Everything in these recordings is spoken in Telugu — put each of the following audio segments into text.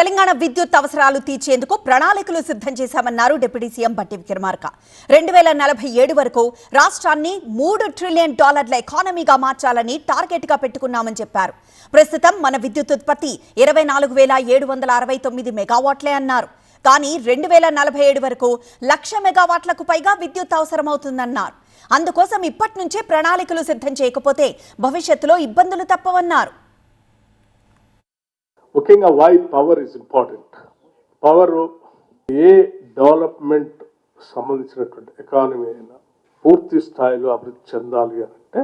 తెలంగాణ విద్యుత్ అవసరాలు తీర్చేందుకు ప్రణాళికలు సిద్ధం చేశామన్నారు డిప్యూటీ సీఎం బట్టి విక్రమార్క. రెండు వేల నలభై ఏడు వరకు రాష్ట్రాన్ని మూడు ట్రిలియన్ డాలర్ల ఎకానమీగా మార్చాలని టార్గెట్గా పెట్టుకున్నామని చెప్పారు. ప్రస్తుతం మన విద్యుత్ ఉత్పత్తి ఇరవై నాలుగు వేల ఏడు వందల అరవై తొమ్మిది మెగావాట్లే అన్నారు. కానీ రెండు వేల నలభై ఏడు వరకు లక్ష మెగావాట్లకు పైగా విద్యుత్ అవసరమవుతుందన్నారు. అందుకోసం ఇప్పటి నుంచే ప్రణాళికలు సిద్ధం చేయకపోతే భవిష్యత్తులో ఇబ్బందులు తప్పవన్నారు. ముఖ్యంగా why power is important power A development సంబంధించినటువంటి ఎకానమీ అయినా పూర్తి స్థాయిలో అభివృద్ధి చెందాలి అని అంటే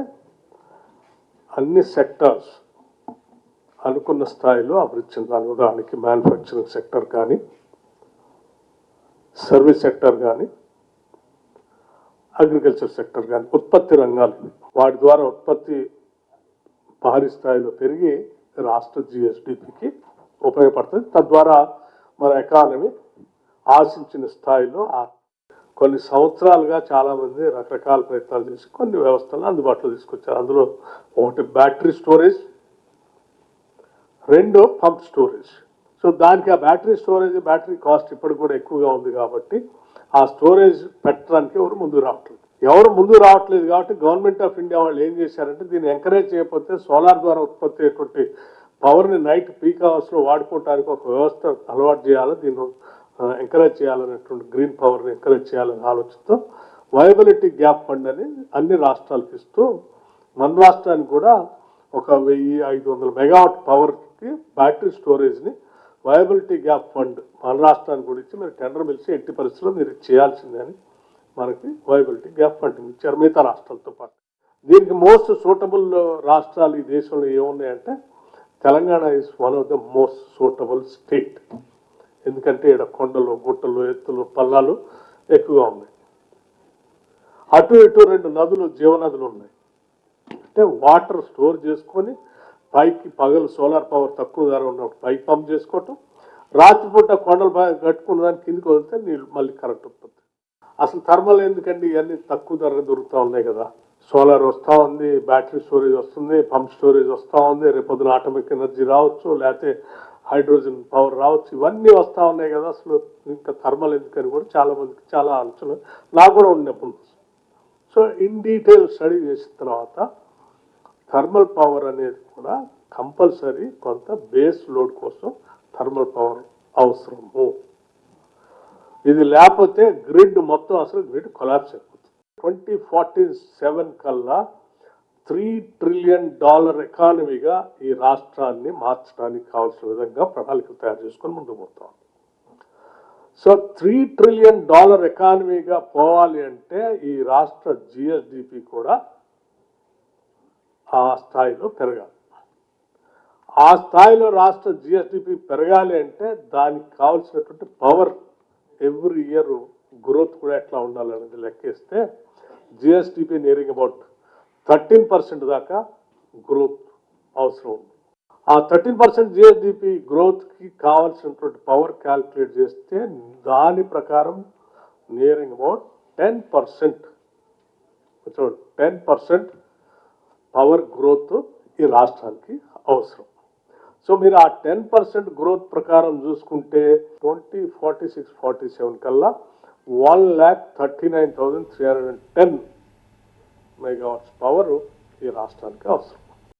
అన్ని సెక్టార్స్ అనుకున్న స్థాయిలో అభివృద్ధి చెందాలి. ఉదాహరణకి మ్యానుఫ్యాక్చరింగ్ సెక్టర్ కానీ సర్వీస్ సెక్టర్ కానీ అగ్రికల్చర్ సెక్టర్ కానీ ఉత్పత్తి రంగాలు వాటి ద్వారా ఉత్పత్తి భారీ స్థాయిలో పెరిగి రాష్ట్ర జిఎస్డిపికి ఉపయోగపడుతుంది. తద్వారా మన ఎకానమీ ఆశించిన స్థాయిలో కొన్ని సంవత్సరాలుగా చాలా మంది రకరకాల ప్రయత్నాలు చేసి కొన్ని వ్యవస్థలను అందుబాటులో తీసుకొచ్చారు. అందులో ఒకటి బ్యాటరీ స్టోరేజ్ రెండు పంప్ స్టోరేజ్ సో దానికి ఆ బ్యాటరీ స్టోరేజ్ బ్యాటరీ కాస్ట్ ఇప్పటికి కూడా ఎక్కువగా ఉంది కాబట్టి ఆ స్టోరేజ్ పెట్టడానికి ఎవరు ముందుకు రావట్లేదు. ఎవరు ముందుకు రావట్లేదు కాబట్టి గవర్నమెంట్ ఆఫ్ ఇండియా వాళ్ళు ఏం చేశారంటే దీన్ని ఎంకరేజ్ చేయకపోతే సోలార్ ద్వారా ఉత్పత్తి అయ్యేటువంటి పవర్ని నైట్ పీక్ అవర్స్లో వాడుకోవటానికి ఒక వ్యవస్థ అలవాటు చేయాలి? దీన్ని ఎంకరేజ్ చేయాలనేటువంటి గ్రీన్ పవర్ని ఎంకరేజ్ చేయాలనే ఆలోచనతో వయబిలిటీ గ్యాప్ ఫండ్ అని అన్ని రాష్ట్రాలకు ఇస్తూ మన రాష్ట్రానికి కూడా ఒక వెయ్యి ఐదు వందల మెగావాట్ పవర్కి బ్యాటరీ స్టోరేజ్ని వయబిలిటీ గ్యాప్ ఫండ్ మన రాష్ట్రానికి కూడా ఇచ్చి మీరు టెండర్ పిలిచి ఎట్టి పరిస్థితుల్లో మీరు చేయాల్సిందని చేయాల్సిందే అని మనకి వయబిలిటీ గ్యాప్ ఫండింగ్ ఇచ్చారు మిగతా రాష్ట్రాలతో పాటు. దీనికి మోస్ట్ సూటబుల్ రాష్ట్రాలు ఈ దేశంలో ఏమున్నాయంటే Telangana is one of the most suitable state ఎందుకంటే ఇక్కడ కొండలు గుట్టలు ఎత్తులు పల్లాలు ఎక్కువగా ఉన్నాయి. అటు ఇటు రెండు నదులు జీవనదులు ఉన్నాయి. అంటే వాటర్ స్టోర్ చేసుకొని పైకి పగలు సోలార్ పవర్ తక్కువ ధర ఉన్నప్పుడు పైకి పంప్ చేసుకోవటం రాత్రిపూట కొండలు బాగా కట్టుకున్న దాని కిందికి వదిలితే నీళ్ళు మళ్ళీ కరెంట్ ఉంటుంది అసలు థర్మల్ ఎందుకండి? ఇవన్నీ తక్కువ ధర దొరుకుతూ ఉన్నాయి కదా. సోలార్ వస్తూ ఉంది బ్యాటరీ స్టోరేజ్ వస్తుంది పంప్ స్టోరేజ్ వస్తూ ఉంది రేపొద్దున ఆటోమిక్ ఎనర్జీ రావచ్చు లేకపోతే హైడ్రోజన్ పవర్ రావచ్చు ఇవన్నీ వస్తూ ఉన్నాయి కదా అసలు. ఇంకా థర్మల్ ఎందుకని కూడా చాలా మందికి చాలా ఆలోచన నాకు కూడా ఉన్నప్పుడు. సో ఇన్ డీటెయిల్ స్టడీ చేసిన తర్వాత థర్మల్ పవర్ అనేది కూడా కంపల్సరీ కొంత బేస్ లోడ్ కోసం థర్మల్ పవర్ అవసరము. ఇది లేకపోతే గ్రిడ్ మొత్తం అసలు గ్రిడ్ కొలాప్స్ అయిపోతుంది. ట్వంటీ ఫార్టీ సెవెన్ కల్లా త్రీ ట్రిలియన్ డాలర్ ఎకానమీగా ఈ రాష్ట్రాన్ని మార్చడానికి కావాల్సిన విధంగా ప్రణాళికలు తయారు చేసుకొని ముందుకు పోతాం సో త్రీ ట్రిలియన్ డాలర్ ఎకానమీగా పోవాలి అంటే ఈ రాష్ట్ర జిఎస్డిపి కూడా ఆ స్థాయిలో పెరగాలి. ఆ స్థాయిలో రాష్ట్ర జిఎస్డిపి పెరగాలి అంటే దానికి కావాల్సినటువంటి పవర్ ఎవ్రీ ఇయర్ గ్రోత్ కూడా ఎట్లా ఉండాలనేది లెక్కేస్తే GSDP nearing about thirteen percent దాకా గ్రోత్ అవసరం ఉంది. ఆ థర్టీన్ పర్సెంట్ జిఎస్డిపి గ్రోత్కి కావాల్సినటువంటి పవర్ క్యాల్కులేట్ చేస్తే దాని ప్రకారం నియరింగ్ అబౌట్ టెన్ పర్సెంట్ చూడండి టెన్ పర్సెంట్ పవర్ గ్రోత్ ఈ రాష్ట్రానికి అవసరం. సో మీరు ఆ టెన్ పర్సెంట్ గ్రోత్ ప్రకారం చూసుకుంటే twenty forty six forty seven కల్లా one lakh thirty nine thousand three hundred and ten megawatts power ఈ రాష్ట్రానికి అవసరం.